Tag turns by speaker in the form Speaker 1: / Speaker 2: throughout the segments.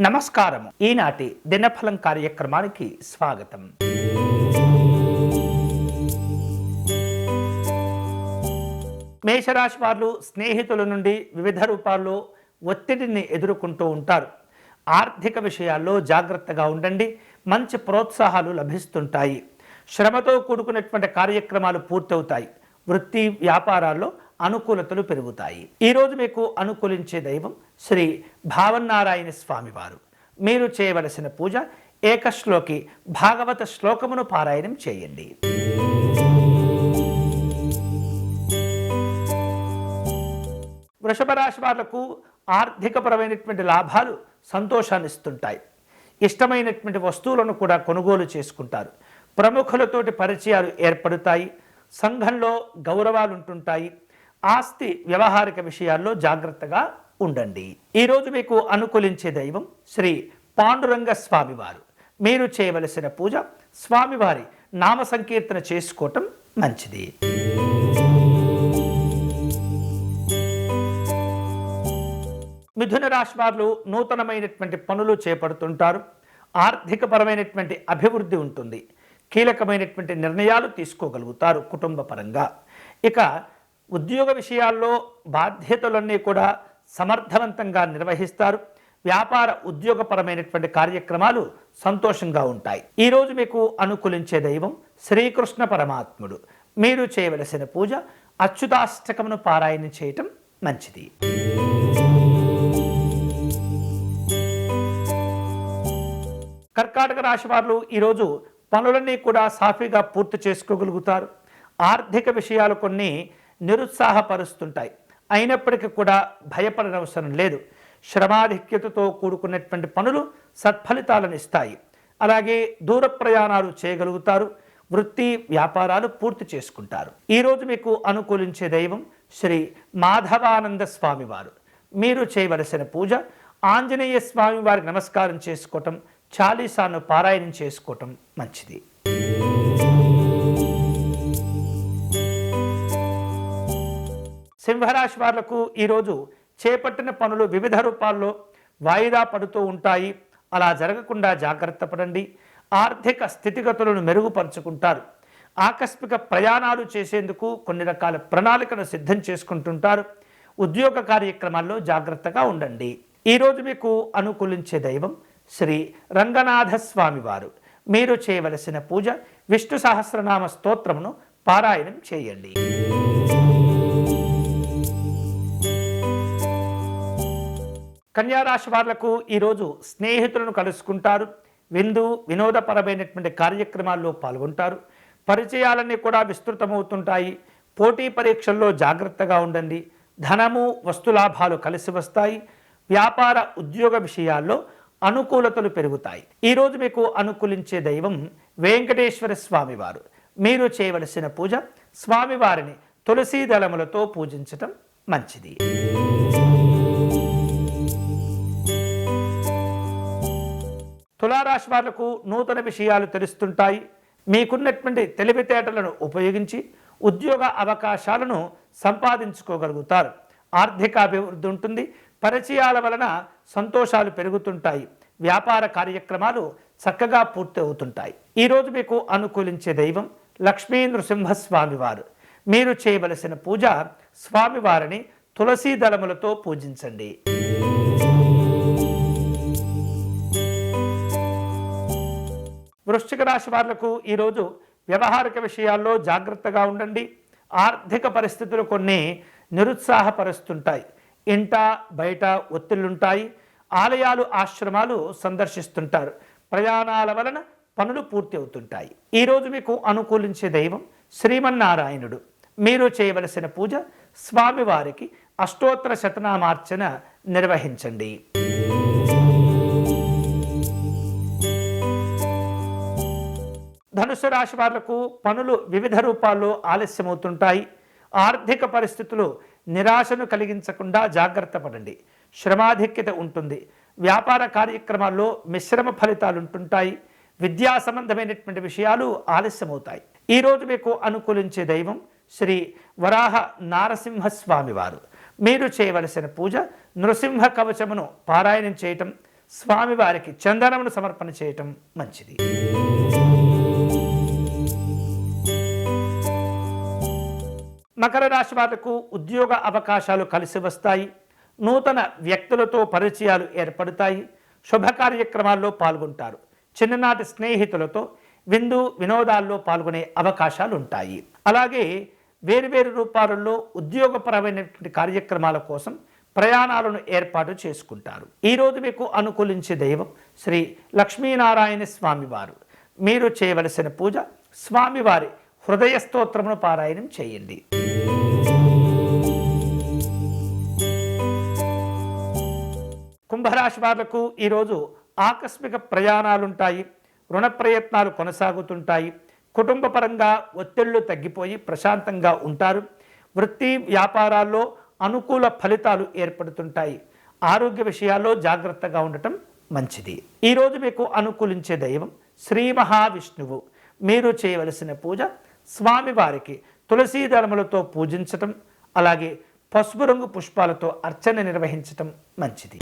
Speaker 1: నమస్కారం ఈనాటి దినఫలం కార్యక్రమానికి స్వాగతం. మేషరాశి వారు స్నేహితుల నుండి వివిధ రూపాల్లో ఒత్తిడిని ఎదుర్కొంటూ ఉంటారు. ఆర్థిక విషయాల్లో జాగ్రత్తగా ఉండండి. మంచి ప్రోత్సాహాలు లభిస్తుంటాయి. శ్రమతో కూడుకున్నటువంటి కార్యక్రమాలు పూర్తవుతాయి. వృత్తి వ్యాపారాల్లో అనుకూలతలు పెరుగుతాయి. ఈరోజు మీకు అనుకూలించే దైవం శ్రీ భావన్నారాయణ స్వామివారు మీరు చేయవలసిన పూజ ఏకశ్లోకి భాగవత శ్లోకమును పారాయణం చేయండి. వృషభ రాశి వాళ్ళకు ఆర్థికపరమైనటువంటి లాభాలు సంతోషాన్ని ఇస్తుంటాయి ఇష్టమైనటువంటి వస్తువులను కూడా కొనుగోలు చేసుకుంటారు. ప్రముఖులతోటి పరిచయాలు ఏర్పడతాయి. సంఘంలో గౌరవాలు ఉంటుంటాయి ఆస్తి వ్యవహారిక విషయాల్లో జాగ్రత్తగా ఉండండి. ఈరోజు మీకు అనుకూలించే దైవం శ్రీ పాండురంగ స్వామివారు. మీరు చేయవలసిన పూజ స్వామివారి నామ సంకీర్తన చేసుకోవటం మంచిది. మిథున రాశి వారు నూతనమైనటువంటి పనులు చేపడుతుంటారు. ఆర్థికపరమైనటువంటి అభివృద్ధి ఉంటుంది. కీలకమైనటువంటి నిర్ణయాలు తీసుకోగలుగుతారు కుటుంబ పరంగా ఇక ఉద్యోగ విషయాల్లో బాధ్యతలన్నీ కూడా సమర్థవంతంగా నిర్వహిస్తారు. వ్యాపార ఉద్యోగపరమైనటువంటి కార్యక్రమాలు సంతోషంగా ఉంటాయి. ఈరోజు మీకు అనుకూలించే దైవం శ్రీకృష్ణ పరమాత్ముడు. మీరు చేయవలసిన పూజ అచ్యుతాష్టకమును పారాయణ చేయటం మంచిది. కర్కాటక రాశి వారు ఈరోజు పనులన్నీ కూడా సాఫీగా పూర్తి చేసుకోగలుగుతారు. ఆర్థిక విషయాలు కొన్ని నిరుత్సాహపరుస్తుంటాయి. అయినప్పటికీ కూడా భయపడనవసరం లేదు. శ్రమాధిక్యతతో కూడుకున్నటువంటి పనులు సత్ఫలితాలను ఇస్తాయి. అలాగే దూర ప్రయాణాలు చేయగలుగుతారు. వృత్తి వ్యాపారాలు పూర్తి చేసుకుంటారు. ఈరోజు మీకు అనుకూలించే దైవం శ్రీ మాధవానంద స్వామివారు. మీరు చేయవలసిన పూజ ఆంజనేయ స్వామి వారికి నమస్కారం చేసుకోవటం చాలీసాను పారాయణం చేసుకోవటం మంచిది. సింహరాశి వాళ్ళకు ఈరోజు చేపట్టిన పనులు వివిధ రూపాల్లో వాయిదా పడుతూ ఉంటాయి. అలా జరగకుండా జాగ్రత్త పడండి. ఆర్థిక స్థితిగతులను మెరుగుపరుచుకుంటారు. ఆకస్మిక ప్రయాణాలు చేసేందుకు కొన్ని రకాల ప్రణాళికను సిద్ధం చేసుకుంటుంటారు. ఉద్యోగ కార్యక్రమాల్లో జాగ్రత్తగా ఉండండి. ఈరోజు మీకు అనుకూలించే దైవం శ్రీ రంగనాథ స్వామివారు మీరు చేయవలసిన పూజ విష్ణు సహస్రనామ స్తోత్రమును పారాయణం చేయండి. కన్యారాశి వాళ్ళకు ఈరోజు స్నేహితులను కలుసుకుంటారు. విందు వినోదపరమైనటువంటి కార్యక్రమాల్లో పాల్గొంటారు. పరిచయాలన్నీ కూడా విస్తృతమవుతుంటాయి. పోటీ పరీక్షల్లో జాగ్రత్తగా ఉండండి. ధనము వస్తులాభాలు కలిసి వస్తాయి. వ్యాపార ఉద్యోగ విషయాల్లో అనుకూలతలు పెరుగుతాయి. ఈరోజు మీకు అనుకూలించే దైవం వెంకటేశ్వర స్వామివారు. మీరు చేయవలసిన పూజ స్వామివారిని తులసీ దళములతో పూజించటం మంచిది. తులారాశి వాళ్ళకు నూతన విషయాలు తెలుస్తుంటాయి. మీకున్నటువంటి తెలివితేటలను ఉపయోగించి ఉద్యోగ అవకాశాలను సంపాదించుకోగలుగుతారు. ఆర్థిక అభివృద్ధి ఉంటుంది. పరిచయాల వలన సంతోషాలు పెరుగుతుంటాయి. వ్యాపార కార్యక్రమాలు చక్కగా పూర్తి అవుతుంటాయి ఈరోజు మీకు అనుకూలించే దైవం లక్ష్మీ నృసింహస్వామివారు మీరు చేయవలసిన పూజ స్వామివారిని తులసీ దళములతో పూజించండి. వృశ్చిక రాశి వాళ్ళకు ఈరోజు వ్యవహారిక విషయాల్లో జాగ్రత్తగా ఉండండి. ఆర్థిక పరిస్థితులు కొన్ని నిరుత్సాహపరుస్తుంటాయి. ఇంట బయట ఒత్తిళ్ళుంటాయి. ఆలయాలు ఆశ్రమాలు సందర్శిస్తుంటారు. ప్రయాణాల వలన పనులు పూర్తి అవుతుంటాయి ఈరోజు మీకు అనుకూలించే దైవం శ్రీమన్నారాయణుడు. మీరు చేయవలసిన పూజ స్వామివారికి అష్టోత్తర శతనామార్చన నిర్వహించండి. ధనుసు రాశి వాళ్ళకు పనులు వివిధ రూపాల్లో ఆలస్యమవుతుంటాయి. ఆర్థిక పరిస్థితులు నిరాశను కలిగించకుండా జాగ్రత్త పడండి. శ్రమాధిక్యత ఉంటుంది. వ్యాపార కార్యక్రమాల్లో మిశ్రమ ఫలితాలు ఉంటుంటాయి విద్యా సంబంధమైనటువంటి విషయాలు ఆలస్యమవుతాయి. ఈరోజు మీకు అనుకూలించే దైవం శ్రీ వరాహ నారసింహస్వామి వారు. మీరు చేయవలసిన పూజ నృసింహ కవచమును పారాయణం చేయటం స్వామివారికి చందనమును సమర్పణ చేయటం మంచిది. మకర రాశి వాళ్ళకు ఉద్యోగ అవకాశాలు కలిసి వస్తాయి. నూతన వ్యక్తులతో పరిచయాలు ఏర్పడతాయి. శుభ కార్యక్రమాల్లో పాల్గొంటారు. చిన్ననాటి స్నేహితులతో విందు వినోదాల్లో పాల్గొనే అవకాశాలు ఉంటాయి. అలాగే వేరువేరు రూపాలలో ఉద్యోగపరమైనటువంటి కార్యక్రమాల కోసం ప్రయాణాలను ఏర్పాటు చేసుకుంటారు. ఈరోజు మీకు అనుకూలించే దైవం శ్రీ లక్ష్మీనారాయణ స్వామివారు. మీరు చేయవలసిన పూజ స్వామివారి హృదయ స్తోత్రమును పారాయణం చేయండి. కుంభరాశి వాళ్ళకు ఈరోజు ఆకస్మిక ప్రయాణాలుంటాయి రుణ ప్రయత్నాలు కొనసాగుతుంటాయి. కుటుంబ పరంగా ఒత్తిళ్ళు తగ్గిపోయి ప్రశాంతంగా ఉంటారు. వృత్తి వ్యాపారాల్లో అనుకూల ఫలితాలు ఏర్పడుతుంటాయి. ఆరోగ్య విషయాల్లో జాగ్రత్తగా ఉండటం మంచిది. ఈరోజు మీకు అనుకూలించే దైవం శ్రీ మహావిష్ణువు. మీరు చేయవలసిన పూజ స్వామివారికి తులసీ దళములతో పూజించటం అలాగే పసుపు రంగు పుష్పాలతో అర్చన నిర్వహించటం మంచిది.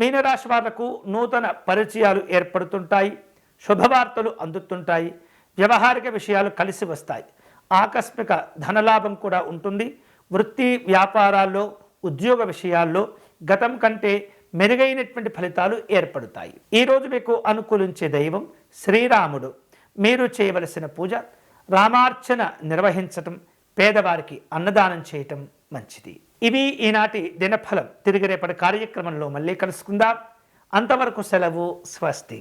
Speaker 1: మీనరాశి వాళ్ళకు నూతన పరిచయాలు ఏర్పడుతుంటాయి శుభవార్తలు అందుతుంటాయి వ్యవహారిక విషయాలు కలిసి వస్తాయి. ఆకస్మిక ధనలాభం కూడా ఉంటుంది. వృత్తి వ్యాపారాల్లో ఉద్యోగ విషయాల్లో గతం కంటే మెరుగైనటువంటి ఫలితాలు ఏర్పడతాయి. ఈరోజు మీకు అనుకూలించే దైవం శ్రీరాముడు. మీరు చేయవలసిన పూజ రామార్చన నిర్వహించటం పేదవారికి అన్నదానం చేయటం మంచిది. ఇవి ఈనాటి దినఫలం. తిరిగి రేపటి కార్యక్రమంలో మళ్ళీ కలుసుకుందాం. అంతవరకు సెలవు స్వస్తి.